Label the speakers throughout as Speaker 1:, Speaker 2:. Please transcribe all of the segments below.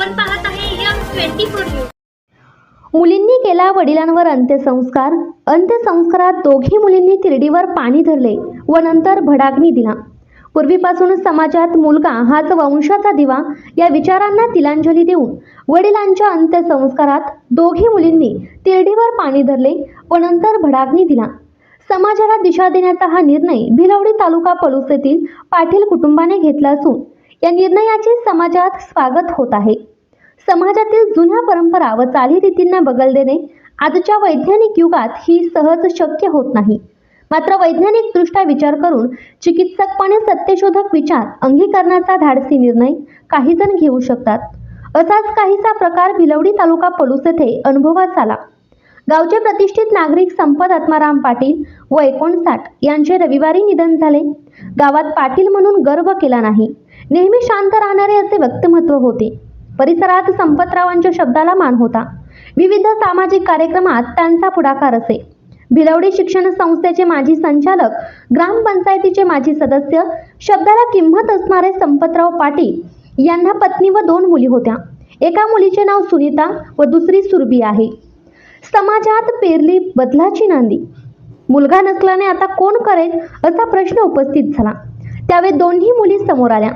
Speaker 1: आपण पाहत आहे यम ट्वेंटी फोर न्यूज.
Speaker 2: मुलींनी केला वडिलांवर अंत्यसंस्कार. अंत्यसंस्कारात दोघी मुलींनी तिरडीवर पाणी धरले व नंतर भडाग्नी दिला. पूर्वीपासून समाजात मुलगा हाच वंशाचा दिवा या विचारांना तिलांजली देऊन वडिलांच्या अंत्यसंस्कारात दोघी मुलींनी तिरडीवर पाणी धरले व नंतर भडाग्नी दिला. समाजाला दिशा देण्याचा हा निर्णय भिलवडी तालुका पळूस येथील पाटील कुटुंबाने घेतला असून या निर्णयाचे समाजात स्वागत होत आहे. समाजातील जुन्या परंपरा व चालीरीतींना बगल देणे आजच्या वैज्ञानिक युगात ही सहज शक्य होत नाही. मात्र वैज्ञानिकदृष्ट्या विचार करून चिकित्सकपणे सत्यशोधक विचार अंगीकरणाचा धाडसी निर्णय काही जण घेऊ शकतात. असाच काहीसा प्रकार भिलवडी तालुका पलूस येथे अनुभवास आला. गावचे प्रतिष्ठित नागरिक संपत आत्माराम पाटील व एकोणसाठ यांचे रविवारी निधन झाले. गावात पाटील म्हणून गर्व केला नाही. नेहमी शांत राहणारे असे व्यक्तिमत्व होते. परिसरात संपतरावांच्या शब्दाला मान होता. विविध सामाजिक कार्यक्रमात त्यांचा पुढाकार असे. भिलवडी शिक्षण संस्थेचे माजी संचालक ग्रामपंचायतीचे माजी सदस्य शब्दाला किंमत असणारे संपतराव पाटील यांना पत्नी व दोन मुली होत्या. एका मुलीचे नाव सुनीता व दुसरी सुरभी आहे. समाजात पेरली बदलाची नांदी. मुलगा नसल्याने आता कोण करेल असा प्रश्न उपस्थित झाला. त्यावेळी दोन्ही मुली समोर आल्या.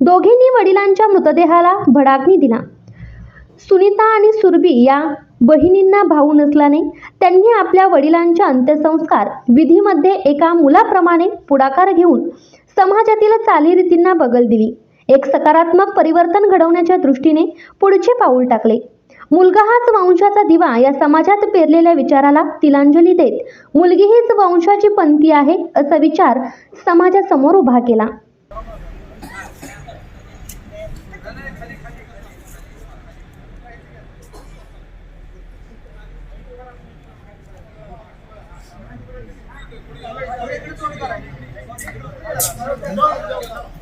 Speaker 2: दोघींनी वडिलांच्या मृतदेहाला भडाग्नी दिला. सुनीता आणि सुरभी या बहिणींना भाऊ नसल्याने त्यांनी आपल्या वडिलांच्या अंत्यसंस्कार विधीमध्ये एका मुलाप्रमाणे पुढाकार घेऊन समाजातील चालीरीतींना बगल दिली. एक सकारात्मक परिवर्तन घडवण्याच्या दृष्टीने पुढचे पाऊल टाकले. मुलगा हाच वंशाचा दिवा या समाजात पेरलेल्या विचाराला तिलांजली देत मुलगी हीच वंशाची पंथी आहे असा विचार समाजासमोर उभा केला.
Speaker 3: No, no, no.